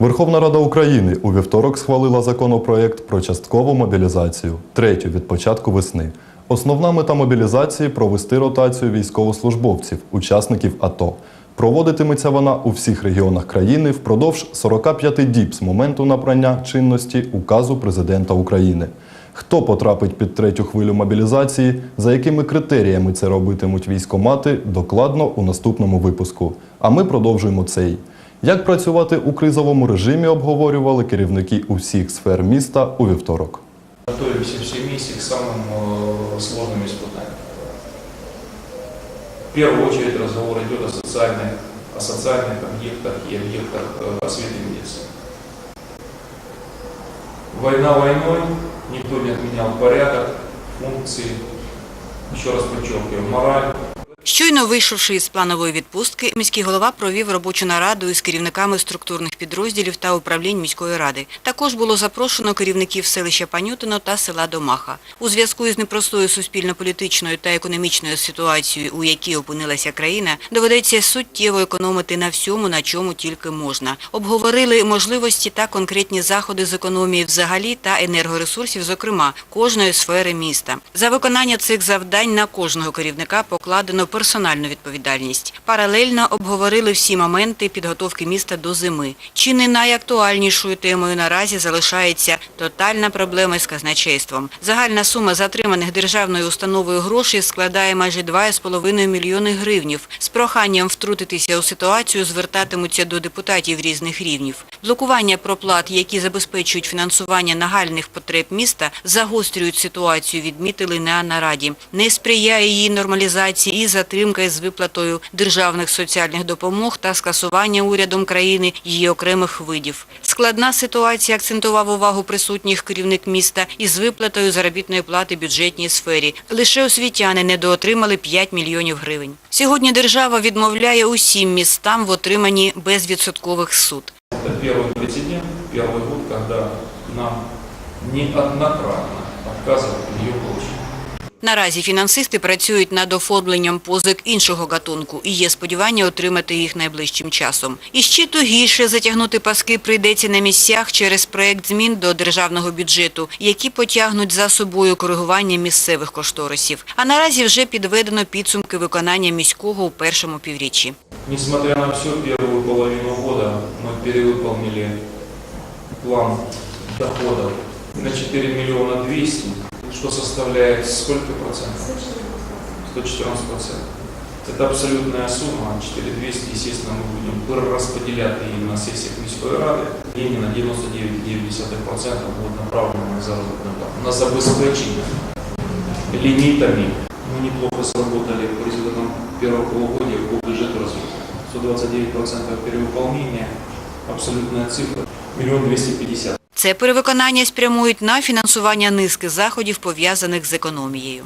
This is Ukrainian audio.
Верховна Рада України у вівторок схвалила законопроект про часткову мобілізацію, третю від початку весни. Основна мета мобілізації провести ротацію військовослужбовців, учасників АТО. Проводитиметься вона у всіх регіонах країни впродовж 45 діб з моменту набрання чинності указу президента України. Хто потрапить під третю хвилю мобілізації, за якими критеріями це робитимуть військомати, докладно у наступному випуску. А ми продовжуємо цей. Як працювати у кризовому режимі, обговорювали керівники усіх сфер міста у вівторок. Готовимся все вместе к самым э, сложным испытаниям. В первую очередь разговор идет о социальных, о социальных объектах и объектах э, осветы медицины. Война войной, никто не отменял порядок, функции, еще раз подчеркиваю, мораль, Щойно вийшовши із планової відпустки, міський голова провів робочу нараду із керівниками структурних підрозділів та управлінь міської ради. Також було запрошено керівників селища Панютино та села Домаха. У зв'язку із непростою суспільно-політичною та економічною ситуацією, у якій опинилася країна, доведеться суттєво економити на всьому, на чому тільки можна. Обговорили можливості та конкретні заходи з економії взагалі та енергоресурсів, зокрема, кожної сфери міста. За виконання цих завдань на кожного керівника покладено персональну відповідальність. Паралельно обговорили всі моменти підготовки міста до зими. Чи не найактуальнішою темою наразі залишається тотальна проблема з казначейством. Загальна сума затриманих державною установою грошей складає майже 2,5 мільйони гривнів. З проханням втрутитися у ситуацію звертатимуться до депутатів різних рівнів. Блокування проплат, які забезпечують фінансування нагальних потреб міста, загострюють ситуацію, відмітили на нараді. Не сприяє її нормалізації і затримка із виплатою державних соціальних допомог та скасування урядом країни її окремих видів. Складна ситуація акцентував увагу присутніх керівник міста із виплатою заробітної плати бюджетній сфері. Лише освітяни недоотримали 5 мільйонів гривень. Сьогодні держава відмовляє усім містам в отриманні безвідсоткових суд Это первый прецедент, первый год, когда нам неоднократно отказывали в ее получении. Наразі фінансисти працюють над оформленням позик іншого гатунку і є сподівання отримати їх найближчим часом. І ще тугіше затягнути паски прийдеться на місцях через проект змін до державного бюджету, які потягнуть за собою коригування місцевих кошторисів. А наразі вже підведено підсумки виконання міського у першому півріччі. Несмотря на все, первую половину года мы перевыполнили план доходов на 4 миллиона 200, что составляет сколько процентов? 114 процентов. Это абсолютная сумма, 4200, естественно, мы будем перераспределять и на сессиях міської ради. Деньги на 99,9% будут направлены на заработную плату, на забезпечение лимитами. Мы неплохо сработали по результатам первого полугодия по бюджету развития. 129% перевыполнения, абсолютная цифра, двести пятьдесят. Це перевиконання спрямують на фінансування низки заходів, пов'язаних з економією.